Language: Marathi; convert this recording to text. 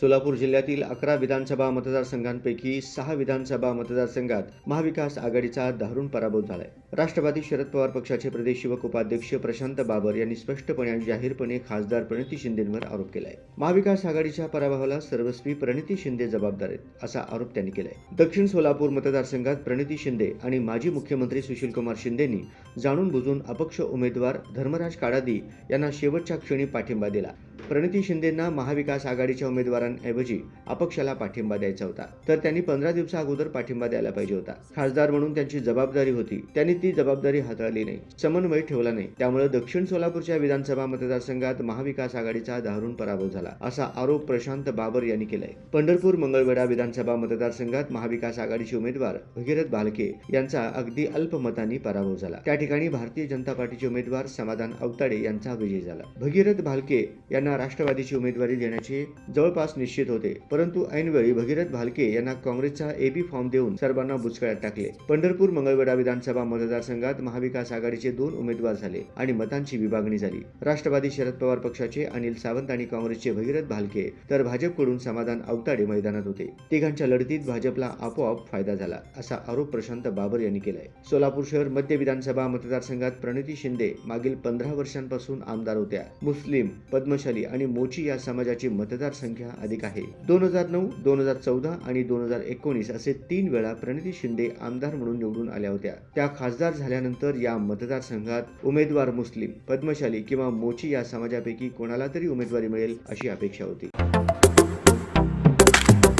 सोलापूर जिल्ह्यातील अकरा विधानसभा मतदारसंघांपैकी सहा विधानसभा मतदारसंघात महाविकास आघाडीचा दारुण पराभव झालाय. राष्ट्रवादी शरद पवार पक्षाचे प्रदेश युवक उपाध्यक्ष प्रशांत बाबर यांनी स्पष्टपणे आणि जाहीरपणे खासदार प्रणिती शिंदेंवर आरोप केलाय. महाविकास आघाडीच्या पराभवाला सर्वस्वी प्रणिती शिंदे जबाबदार आहेत असा आरोप त्यांनी केलाय. दक्षिण सोलापूर मतदारसंघात प्रणिती शिंदे आणि माजी मुख्यमंत्री सुशीलकुमार शिंदेंनी जाणून बुजून अपक्ष उमेदवार धर्मराज काडादी यांना शेवटच्या क्षणी पाठिंबा दिला. प्रणिती शिंदेंना महाविकास आघाडीच्या उमेदवारांऐवजी अपक्षाला पाठिंबा द्यायचा होता. तर त्यांनी पंधरा दिवसा अगोदर पाठिंबा द्यायला पाहिजे होता. खासदार म्हणून त्यांची जबाबदारी होती. त्यांनी ती जबाबदारी हाताळली नाही. समन्वय ठेवला नाही. त्यामुळे दक्षिण सोलापूरच्या विधानसभा मतदारसंघात महाविकास आघाडीचा दारुण पराभव झाला असा आरोप प्रशांत बाबर यांनी केलाय. पंढरपूर मंगळवेढा विधानसभा मतदारसंघात महाविकास आघाडीचे उमेदवार भगीरथ भालके यांचा अगदी अल्पमतांनी पराभव झाला. त्या ठिकाणी भारतीय जनता पार्टीचे उमेदवार समाधान अवताडे यांचा विजय झाला. भगीरथ भालके यांना राष्ट्रवादीची उमेदवारी देण्याचे जवळपास निश्चित होते. परंतु ऐनवेळी भगीरथ भालके यांना काँग्रेसचा एबी फॉर्म देऊन सर्वांना बुचकळ्यात टाकले. पंढरपूर मंगळवेढा विधानसभा मतदारसंघात महाविकास आघाडीचे दोन उमेदवार झाले आणि मतांची विभागणी झाली. राष्ट्रवादी शरद पवार पक्षाचे अनिल सावंत आणि काँग्रेसचे भगीरथ भालके तर भाजपकडून समाधान अवताडे मैदानात होते. तिघांच्या लढतीत भाजपला आपोआप फायदा झाला असा आरोप प्रशांत बाबर यांनी केलाय. सोलापूर शहर मध्य विधानसभा मतदारसंघात प्रणिती शिंदे मागील पंधरा वर्षांपासून आमदार होत्या. मुस्लिम पद्मशाली आणि मोची या समाजाची मतदारसंख्या अधिक आहे. दोन हजार नऊ दोन हजार चौदा आणि दोन हजार एकोणीस असे तीन वेळा प्रणिती शिंदे आमदार म्हणून निवडून आल्या होत्या. त्या खासदार झाल्यानंतर या मतदारसंघात उमेदवार मुस्लिम पद्मशाली किंवा मोची या समाजापैकी कोणाला तरी उमेदवारी मिळेल अशी अपेक्षा होती.